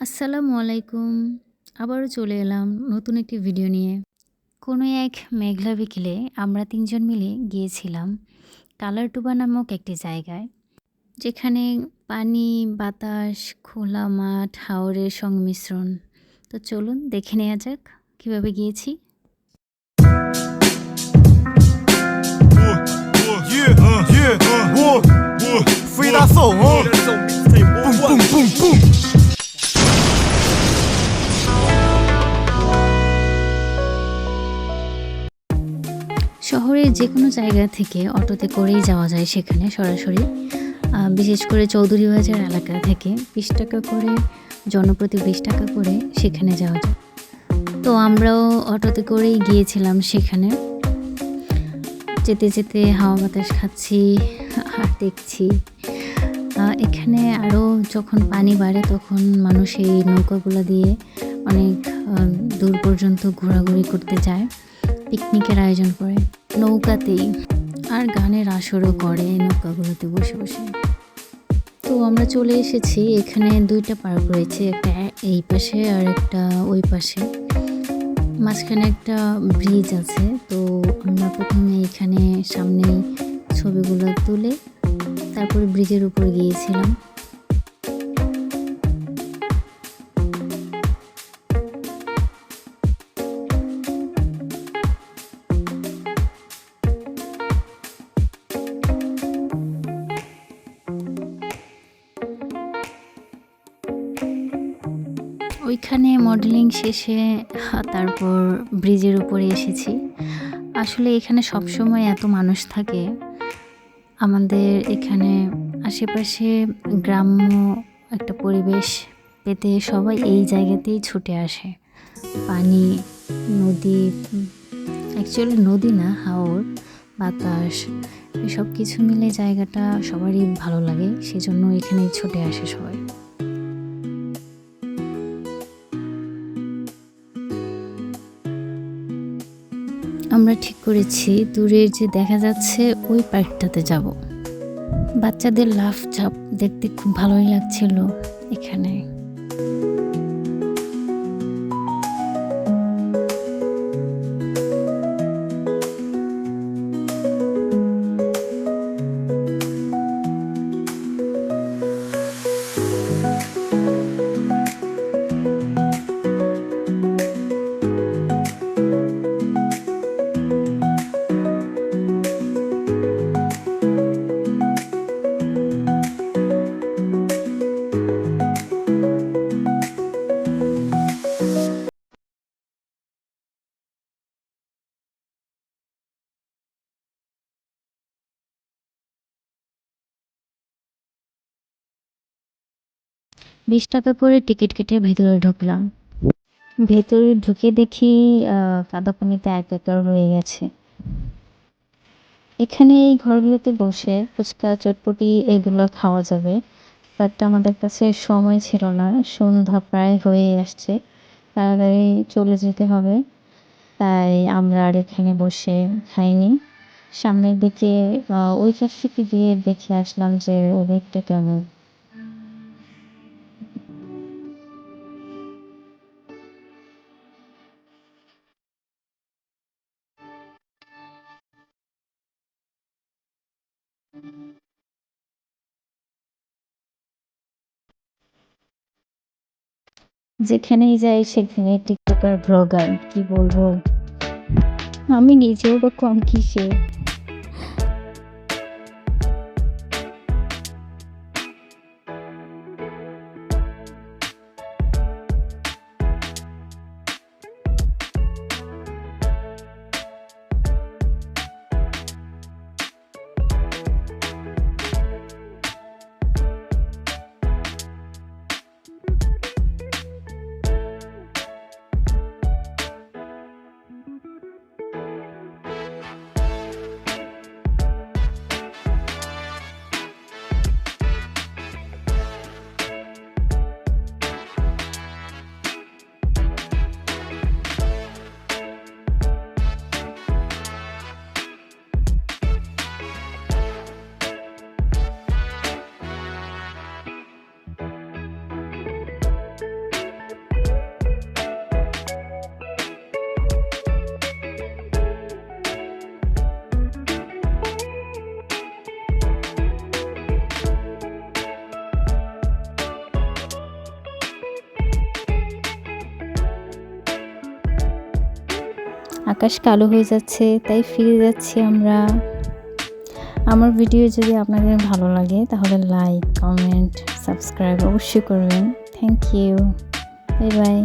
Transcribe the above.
আসসালামু আলাইকুম। আবারও চলে এলাম নতুন একটি ভিডিও নিয়ে। কোনো এক মেঘলা বিকেলে আমরা তিনজন মিলে গিয়েছিলাম কালারটুবা নামক একটি জায়গায়, যেখানে পানি, বাতাস, খোলা মাঠ, হাওরের সংমিশ্রণ। তো চলুন দেখে নেওয়া যাক কীভাবে গিয়েছি। শহরের যে কোনো জায়গা থেকে অটোতে করেই যাওয়া যায় সেখানে সরাসরি। বিশেষ করে চৌধুরী বাজার এলাকা থেকে বিশ টাকা করে, জনপ্রতি বিশ টাকা করে সেখানে যাওয়া যায়। তো আমরাও অটোতে করেই গিয়েছিলাম সেখানে। যেতে যেতে হাওয়া বাতাস খাচ্ছি আর দেখছি। এখানে আরও যখন পানি বাড়ে তখন মানুষ এই নৌকাগুলো দিয়ে অনেক দূর পর্যন্ত ঘোরাঘুরি করতে যায়, পিকনিকের আয়োজন করে। নৌকাতেই আর গানের আসরও করে নৌকাগুলোতে বসে বসে। তো আমরা চলে এসেছি, এখানে দুইটা পার্ক রয়েছে, একটা এই পাশে আর একটা ওই পাশে। মাঝখানে একটা ব্রিজ আছে, তো আমরা প্রথমে এখানে সামনে ছবিগুলো তুলে তারপরে ব্রিজের উপর গিয়েছিলাম। ওইখানে মডেলিং শেষে তারপর ব্রিজের উপরে এসেছি। আসলে এখানে সবসময় এত মানুষ থাকে। আমাদের এখানে আশেপাশে গ্রাম্য একটা পরিবেশ পেতে সবাই এই জায়গাতেই ছুটে আসে। পানি নদী অ্যাকচুয়ালি নদী না হাওর বাতাস এসব কিছু মিলে জায়গাটা সবারই ভালো লাগে সেজন্য এখানেই ছুটে আসে সবাই। আমরা ঠিক করেছি, দূরের যে দেখা যাচ্ছে, ওই পার্কটাতে যাব। বাচ্চাদের লাফ ঝাপ দেখতে খুব ভালোই লাগছিল এখানে। বিশ টাকা করে টিকিট কেটে ভেতরে ঢুকলাম। ভেতরে ঢুকে দেখি কাদা পানিতে একাকার হয়ে গেছে। এখানে এই ঘরগুলোতে বসে ফুচকা, চটপটি এগুলো খাওয়া যাবে। বাট আমাদের কাছে সময় ছিল না। সন্ধ্যা প্রায় হয়ে আসছে। তাড়াতাড়ি চলে যেতে হবে। তাই আমরা আর এখানে বসে খাইনি। সামনের দিকে ওই কাছ থেকে দিয়ে দেখে আসলাম যে ওদিকটা কেমন। যেখানেই যাই সেখানে টিকটকার ব্লগার কি বলব? আমি নিজেও বা কম কিসে আকাশ কালো হয়ে যাচ্ছে, তাই ফিরে যাচ্ছি আমরা। আমার ভিডিও যদি আপনাদের ভালো লাগে, তাহলে লাইক কমেন্ট সাবস্ক্রাইব অবশ্যই করবেন। Thank you bye bye